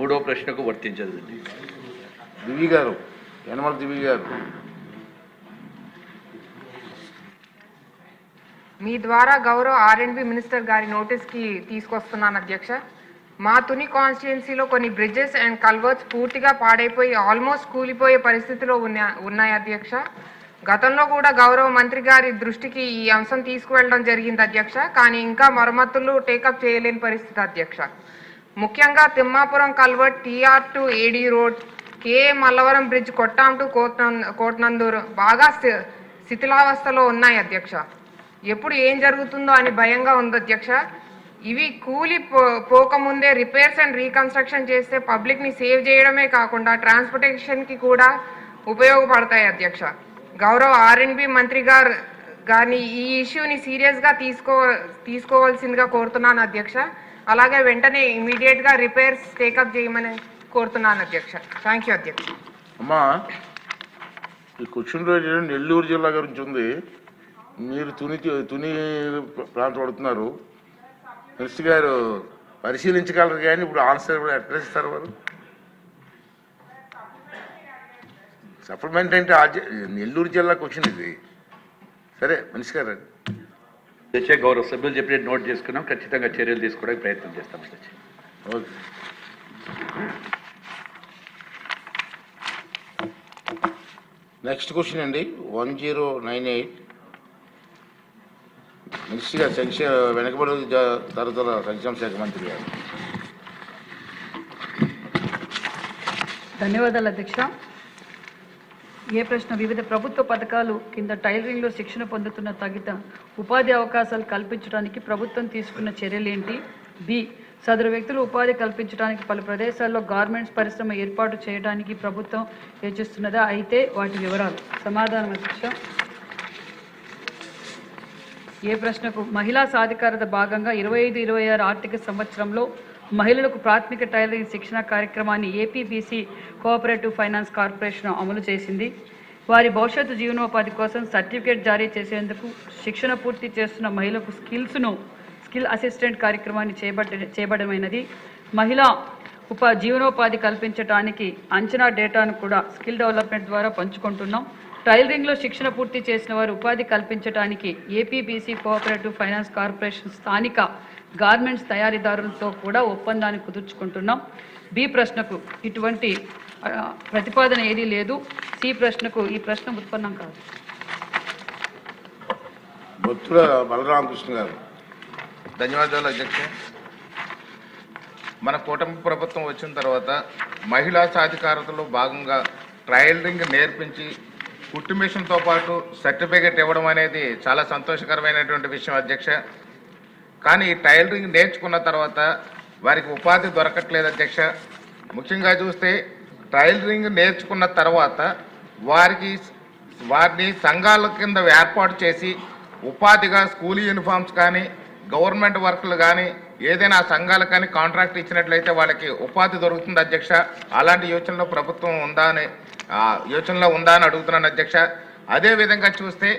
మూడో ప్రశ్నకు వర్తించదండి. దివి గారు యనమల దివి గారు. మీ ద్వారా గౌరవ ఆర్ అండ్ బి మినిస్టర్ గారి నోటీస్కి తీసుకొస్తున్నాను అధ్యక్ష. మా తుని కాన్స్టిట్యున్సీలో కొన్ని బ్రిడ్జెస్ అండ్ కల్వర్ట్స్ పూర్తిగా పాడైపోయి ఆల్మోస్ట్ కూలిపోయే పరిస్థితిలో ఉన్న ఉన్నాయి అధ్యక్ష. గతంలో కూడా గౌరవ మంత్రి గారి దృష్టికి ఈ అంశం తీసుకువెళ్ళడం జరిగింది అధ్యక్ష. కానీ ఇంకా మరమ్మతులు టేకప్ చేయలేని పరిస్థితి అధ్యక్ష. ముఖ్యంగా Thimmapuram culvert TR to AD road K Mallavaram bridge Kottam to Kotnanduru బాగా శిథిలావస్థలో ఉన్నాయి అధ్యక్ష. ఎప్పుడు ఏం జరుగుతుందో అని భయంగా ఉంది అధ్యక్ష. ఇవి కూలి పో- పోకముందే రిపేర్స్ అండ్ రీకన్స్ట్రక్షన్ చేస్తే పబ్లిక్ని సేవ్ చేయడమే కాకుండా ట్రాన్స్పోర్టేషన్కి కూడా ఉపయోగపడతాయి అధ్యక్ష. గౌరవ ఆర్ఎన్బి మంత్రి గారు కానీ ఈ ఇష్యూని సీరియస్గా తీసుకో తీసుకోవాల్సిందిగా కోరుతున్నాను అధ్యక్ష. అలాగే వెంటనే ఇమీడియట్గా రిపేర్స్ టేకప్ చేయమని కోరుతున్నాను అధ్యక్ష. థ్యాంక్ యూ అధ్యక్ష. అమ్మా ఈ క్వశ్చన్ రోజు నెల్లూరు జిల్లా గురించి ఉంది. మీరు తుని తుని ప్రాంతం పడుతున్నారు. మినిస్టర్ గారు పరిశీలించగలరు కానీ ఇప్పుడు ఆన్సర్ కూడా ఎట్లా ఇస్తారు వారు? సప్లిమెంట్ అంటే నెల్లూరు జిల్లా క్వశ్చన్ ఇది. సరే మనిషి గారు అధ్యక్ష గౌరవ సభ్యులు చెప్పినట్టు నోట్ చేసుకున్నాం. ఖచ్చితంగా చర్యలు తీసుకోవడానికి ప్రయత్నం చేస్తాం అధ్యక్ష ఓకే. నెక్స్ట్ క్వశ్చన్ అండి. One zero nine eight. Minister గారు సంక్షేమ వెనకబడి తరతర సంక్షేమ శాఖ మంత్రి గారు. ధన్యవాదాలు అధ్యక్ష. ఏ ప్రశ్న వివిధ ప్రభుత్వ పథకాలు కింద టైలరింగ్లో శిక్షణ పొందుతున్న తగిత ఉపాధి అవకాశాలు కల్పించడానికి ప్రభుత్వం తీసుకున్న చర్యలేంటి? బి. సదరు వ్యక్తులు ఉపాధి కల్పించడానికి పలు ప్రదేశాల్లో గార్మెంట్స్ పరిశ్రమ ఏర్పాటు చేయడానికి ప్రభుత్వం యోచిస్తున్నదా? అయితే వాటి వివరాలు. సమాధానం అధ్యక్ష. ఏ ప్రశ్నకు మహిళా సాధికారత భాగంగా ఇరవై ఐదు ఇరవై ఆరు ఆర్థిక సంవత్సరంలో మహిళలకు ప్రాథమిక టైలరింగ్ శిక్షణ కార్యక్రమాన్ని ఏపీబీసీ కోఆపరేటివ్ ఫైనాన్స్ కార్పొరేషన్ అమలు చేసింది. వారి భవిష్యత్తు జీవనోపాధి కోసం సర్టిఫికేట్ జారీ చేసేందుకు శిక్షణ పూర్తి చేస్తున్న మహిళలకు స్కిల్స్ను స్కిల్ అసిస్టెంట్ కార్యక్రమాన్ని చేపట్ట చేపడమైనది మహిళా ఉప జీవనోపాధి కల్పించడానికి అంచనా డేటాను కూడా స్కిల్ డెవలప్మెంట్ ద్వారా పంచుకుంటున్నాం. టైలరింగ్లో శిక్షణ పూర్తి చేసిన వారు ఉపాధి కల్పించడానికి ఏపీబీసీ కోఆపరేటివ్ ఫైనాన్స్ కార్పొరేషన్ స్థానిక గార్మెంట్స్ తయారీదారులతో కూడా ఒప్పందాన్ని కుదుర్చుకుంటున్నాం. బి ప్రశ్నకు ఇటువంటి ప్రతిపాదన ఏదీ లేదు. సి ప్రశ్నకు ఈ ప్రశ్న ఉత్పన్నం కాదు. బొత్తుల బలరామకృష్ణ గారు. ధన్యవాదాలు అధ్యక్ష. మన కూటమి ప్రభుత్వం వచ్చిన తర్వాత మహిళా సాధికారతలో భాగంగా ట్రయలింగ్ నేర్పించి కుట్టు మిషన్తో పాటు సర్టిఫికేట్ ఇవ్వడం అనేది చాలా సంతోషకరమైనటువంటి విషయం అధ్యక్ష. కానీ టైలరింగ్ నేర్చుకున్న తర్వాత వారికి ఉపాధి దొరకట్లేదు అధ్యక్ష. ముఖ్యంగా చూస్తే టైలరింగ్ నేర్చుకున్న తర్వాత వారికి వారిని సంఘాల కింద ఏర్పాటు చేసి ఉపాధిగా స్కూల్ యూనిఫామ్స్ కానీ గవర్నమెంట్ వర్క్లు కానీ ఏదైనా సంఘాలకు కానీ కాంట్రాక్ట్ ఇచ్చినట్లయితే వాళ్ళకి ఉపాధి దొరుకుతుంది అధ్యక్ష. అలాంటి యోచనలో ప్రభుత్వం ఉందా అని యోచనలో ఉందా అని అడుగుతున్నాను అధ్యక్ష. అదేవిధంగా చూస్తే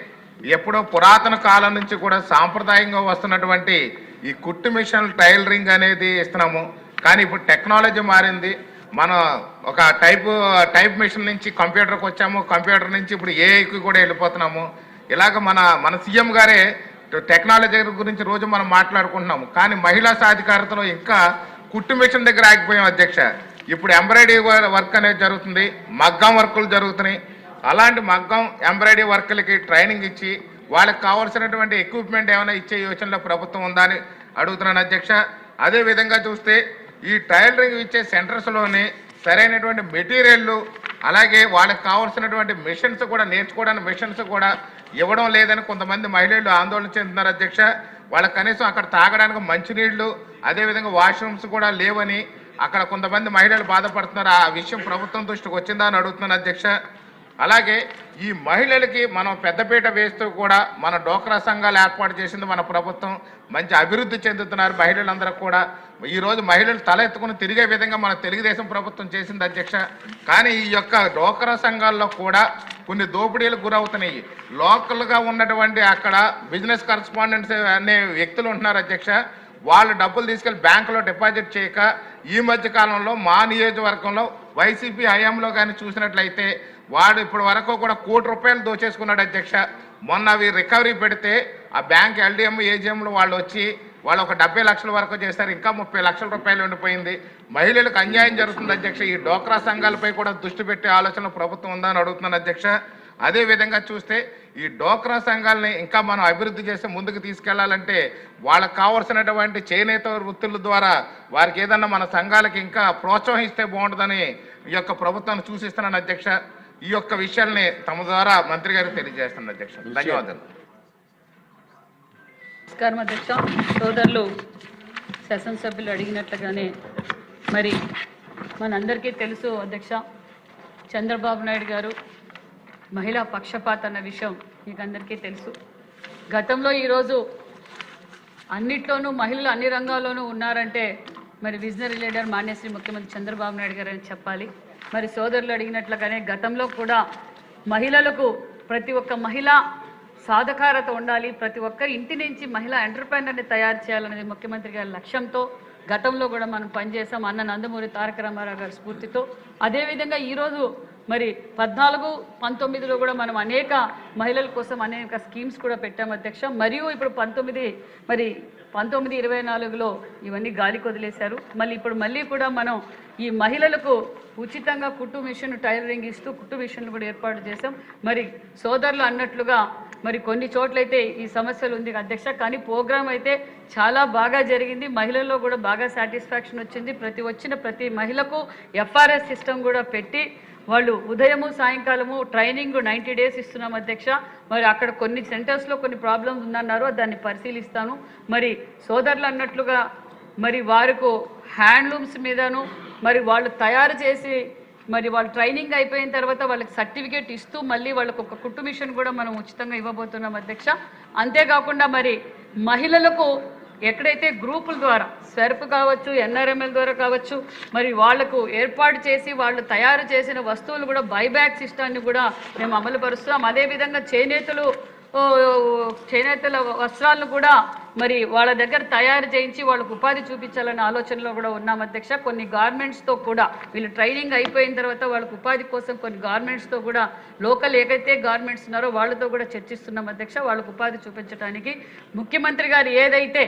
ఎప్పుడో పురాతన కాలం నుంచి కూడా సాంప్రదాయంగా వస్తున్నటువంటి ఈ కుట్టు మిషన్ టైలరింగ్ అనేది ఇస్తున్నాము. కానీ ఇప్పుడు టెక్నాలజీ మారింది. మనం ఒక టైప్ టైప్ మిషన్ నుంచి కంప్యూటర్కి వచ్చాము. కంప్యూటర్ నుంచి ఇప్పుడు ఏఐకి కూడా వెళ్ళిపోతున్నాము. ఇలాగ మన మన సీఎం గారే టెక్నాలజీ గురించి రోజు మనం మాట్లాడుకుంటున్నాము. కానీ మహిళా సాధికారతలో ఇంకా కుట్టు మిషన్ దగ్గర ఆగిపోయాం అధ్యక్ష. ఇప్పుడు ఎంబ్రాయిడరీ వర్క్ అనేది జరుగుతుంది. మగ్గం వర్కులు జరుగుతున్నాయి. అలాంటి మగ్గం ఎంబ్రాయిడరీ వర్క్లకి ట్రైనింగ్ ఇచ్చి వాళ్ళకి కావాల్సినటువంటి ఎక్విప్మెంట్ ఏమైనా ఇచ్చే యోచనలో ప్రభుత్వం ఉందా అని అడుగుతున్నాను అధ్యక్ష. అదే విధంగా చూస్తే ఈ టైలరింగ్ ఇచ్చే సెంటర్స్లోని సరైనటువంటి మెటీరియల్లు అలాగే వాళ్ళకి కావాల్సినటువంటి మిషన్స్ కూడా నేర్చుకోవడానికి మిషన్స్ కూడా ఇవ్వడం లేదని కొంతమంది మహిళలు ఆందోళన చెందుతున్నారు అధ్యక్ష. వాళ్ళకి కనీసం అక్కడ తాగడానికి మంచినీళ్ళు అదేవిధంగా వాష్రూమ్స్ కూడా లేవని అక్కడ కొంతమంది మహిళలు బాధపడుతున్నారు. ఆ విషయం ప్రభుత్వం దృష్టికి వచ్చిందా అని అడుగుతున్నాను అధ్యక్ష. అలాగే ఈ మహిళలకి మనం పెద్దపీట వేస్తూ కూడా మన డోక్రా సంఘాలు ఏర్పాటు చేసింది మన ప్రభుత్వం. మంచి అభివృద్ధి చెందుతున్నారు మహిళలందరూ కూడా. ఈ రోజు మహిళలు తల ఎత్తుకుని తిరిగే విధంగా మన తెలుగుదేశం ప్రభుత్వం చేసింది అధ్యక్ష. కానీ ఈ యొక్క డోక్రా సంఘాల్లో కూడా కొన్ని దోపిడీలకు గురవుతున్నాయి. లోకల్గా ఉన్నటువంటి అక్కడ బిజినెస్ కరస్పాండెంట్స్ అనే వ్యక్తులు ఉంటున్నారు అధ్యక్ష. వాళ్ళు డబ్బులు తీసుకెళ్ళి బ్యాంకులో డిపాజిట్ చేయక ఈ మధ్య కాలంలో మా నియోజకవర్గంలో వైసీపీ హయాంలో కానీ చూసినట్లయితే వాడు ఇప్పటి వరకు కూడా కోటి రూపాయలు దోచేసుకున్నాడు అధ్యక్ష. మొన్న అవి రికవరీ పెడితే ఆ బ్యాంక్ ఎల్డిఎం ఏజిఎంలు వాళ్ళు వచ్చి వాళ్ళు ఒక డెబ్బై లక్షల వరకు చేశారు ఇంకా ముప్పై లక్షల రూపాయలు ఉండిపోయింది. మహిళలకు అన్యాయం జరుగుతుంది అధ్యక్ష. ఈ డోక్రా సంఘాలపై కూడా దృష్టి పెట్టే ఆలోచన ప్రభుత్వం ఉందని అడుగుతున్నాను అధ్యక్ష. అదే విధంగా చూస్తే ఈ డోక్రా సంఘాలని ఇంకా మనం అభివృద్ధి చేసి ముందుకు తీసుకెళ్ళాలంటే వాళ్ళకి కావలసినటువంటి చేనేత వృత్తుల ద్వారా వారికి ఏదన్నా మన సంఘాలకి ఇంకా ప్రోత్సహిస్తే బాగుంటుందని ఈ యొక్క ప్రభుత్వాన్ని సూచిస్తున్నాను అధ్యక్ష ఈ యొక్క విషయాల్ని తమ ద్వారా మంత్రి గారికి తెలియజేస్తున్నాను అధ్యక్ష. ధన్యవాదాలు. నమస్కారం అధ్యక్ష. సోదరులు శాసనసభ్యులు అడిగినట్లుగానే మరి మనందరికీ తెలుసు అధ్యక్ష చంద్రబాబు నాయుడు గారు మహిళా పక్షపాత అన్న విషయం మీకు అందరికీ తెలుసు. గతంలో ఈరోజు అన్నిట్లోనూ మహిళలు అన్ని రంగాల్లోనూ ఉన్నారంటే మరి విజనరీ లీడర్ మాన్యశ్రీ ముఖ్యమంత్రి చంద్రబాబు నాయుడు గారు అని చెప్పాలి. మరి సోదరులు అడిగినట్లుగానే గతంలో కూడా మహిళలకు ప్రతి ఒక్క మహిళ సాధకారత ఉండాలి. ప్రతి ఒక్క ఇంటి నుంచి మహిళా ఎంటర్ప్రైనర్ని తయారు చేయాలనేది ముఖ్యమంత్రి గారి లక్ష్యంతో గతంలో కూడా మనం పనిచేసాం అన్న నందమూరి తారక రామారావు గారి స్ఫూర్తితో. అదేవిధంగా ఈరోజు మరి పద్నాలుగు పంతొమ్మిదిలో కూడా మనం అనేక మహిళల కోసం అనేక స్కీమ్స్ కూడా పెట్టాం అధ్యక్ష. మరియు ఇప్పుడు పంతొమ్మిది మరి పంతొమ్మిది ఇరవై నాలుగులో ఇవన్నీ గాలికి వదిలేశారు మళ్ళీ ఇప్పుడు మళ్ళీ కూడా మనం ఈ మహిళలకు ఉచితంగా కుట్టు మిషన్ టైలరింగ్ ఇస్తూ కుట్టు మిషన్లు కూడా ఏర్పాటు చేశాం. మరి సోదరులు అన్నట్లుగా మరి కొన్ని చోట్లయితే ఈ సమస్యలు ఉంది అధ్యక్ష. కానీ ప్రోగ్రామ్ అయితే చాలా బాగా జరిగింది. మహిళల్లో కూడా బాగా సాటిస్ఫాక్షన్ వచ్చింది. ప్రతి వచ్చిన ప్రతి మహిళకు ఎఫ్ఆర్ఎస్ సిస్టమ్ కూడా పెట్టి వాళ్ళు ఉదయము సాయంకాలము ట్రైనింగ్ నైంటీ డేస్ ఇస్తున్నాం అధ్యక్ష. మరి అక్కడ కొన్ని సెంటర్స్లో కొన్ని ప్రాబ్లమ్స్ ఉందన్నారు దాన్ని పరిశీలిస్తాను. మరి సోదరులు అన్నట్లుగా మరి వారికి హ్యాండ్లూమ్స్ మీదను మరి వాళ్ళు తయారు చేసి మరి వాళ్ళు ట్రైనింగ్ అయిపోయిన తర్వాత వాళ్ళకి సర్టిఫికేట్ ఇస్తూ మళ్ళీ వాళ్ళకు ఒక కుట్టు మిషన్ కూడా మనం ఉచితంగా ఇవ్వబోతున్నాం అధ్యక్ష. అంతేకాకుండా మరి మహిళలకు ఎక్కడైతే గ్రూపుల ద్వారా స్వెర్ప్ కావచ్చు ఎన్ఆర్ఎంఎల్ ద్వారా కావచ్చు మరి వాళ్ళకు ఏర్పాటు చేసి వాళ్ళు తయారు చేసిన వస్తువులు కూడా బైబ్యాక్ సిస్టాన్ని కూడా మేము అమలు పరుస్తున్నాం అదేవిధంగా చేనేతలు చేనేతల వస్త్రాలను కూడా మరి వాళ్ళ దగ్గర తయారు చేయించి వాళ్ళకు ఉపాధి చూపించాలనే ఆలోచనలో కూడా ఉన్నాం అధ్యక్ష. కొన్ని గార్మెంట్స్తో కూడా వీళ్ళు ట్రైనింగ్ అయిపోయిన తర్వాత వాళ్ళకు ఉపాధి కోసం కొన్ని గార్మెంట్స్తో కూడా లోకల్ ఏకైతే గార్మెంట్స్ ఉన్నారో వాళ్ళతో కూడా చర్చిస్తున్నాం అధ్యక్ష. వాళ్ళకు ఉపాధి చూపించడానికి ముఖ్యమంత్రి గారు ఏదైతే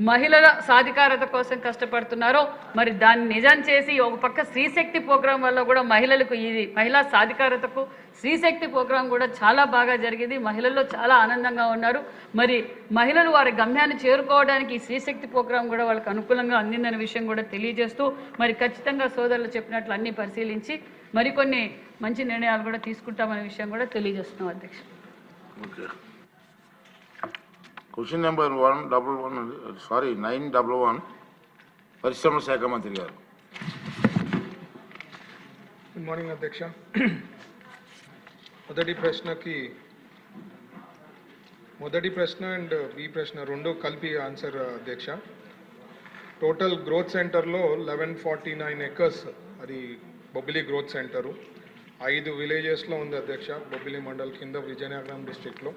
మహిళల సాధికారత కోసం కష్టపడుతున్నారో మరి దాన్ని నిజం చేసి ఒక పక్క స్త్రీశక్తి ప్రోగ్రాం వల్ల కూడా మహిళలకు ఇది మహిళా సాధికారతకు స్త్రీశక్తి ప్రోగ్రాం కూడా చాలా బాగా జరిగింది. మహిళల్లో చాలా ఆనందంగా ఉన్నారు. మరి మహిళలు వారి గమ్యాన్ని చేరుకోవడానికి ఈ స్త్రీశక్తి ప్రోగ్రాం కూడా వాళ్ళకి అనుకూలంగా అందిందనే విషయం కూడా తెలియజేస్తూ మరి ఖచ్చితంగా సోదరులు చెప్పినట్లు అన్ని పరిశీలించి మరికొన్ని మంచి నిర్ణయాలు కూడా తీసుకుంటామనే విషయం కూడా తెలియజేస్తున్నాం అధ్యక్ష. Okay. Question number one double one sorry nine double one పరిశ్రమల శాఖ మంత్రి గారు. గుడ్ మార్నింగ్ అధ్యక్ష. మొదటి ప్రశ్నకి మొదటి ప్రశ్న అండ్ బి ప్రశ్న రెండు కలిపి ఆన్సర్ అధ్యక్ష. టోటల్ గ్రోత్ సెంటర్లో లెవెన్ ఫార్టీ నైన్ ఎకర్స్ అది బొబ్బిలి గ్రోత్ సెంటరు ఐదు విలేజెస్లో ఉంది అధ్యక్ష బొబ్బిలి మండల్ కింద విజయనగరం డిస్ట్రిక్ట్లో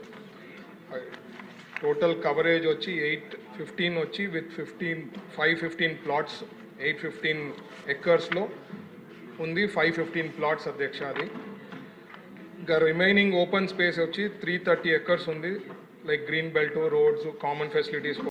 టోటల్ కవరేజ్ వచ్చి ఎయిట్ ఫిఫ్టీన్ వచ్చి with fifteen five fifteen plots eight fifteen ఎక్కర్స్లో ఉంది ఫైవ్ ఫిఫ్టీన్ ప్లాట్స్ అధ్యక్ష అది. ఇంకా రిమైనింగ్ ఓపెన్ స్పేస్ వచ్చి త్రీ థర్టీ ఎకర్స్ ఉంది like green belt roads common facilities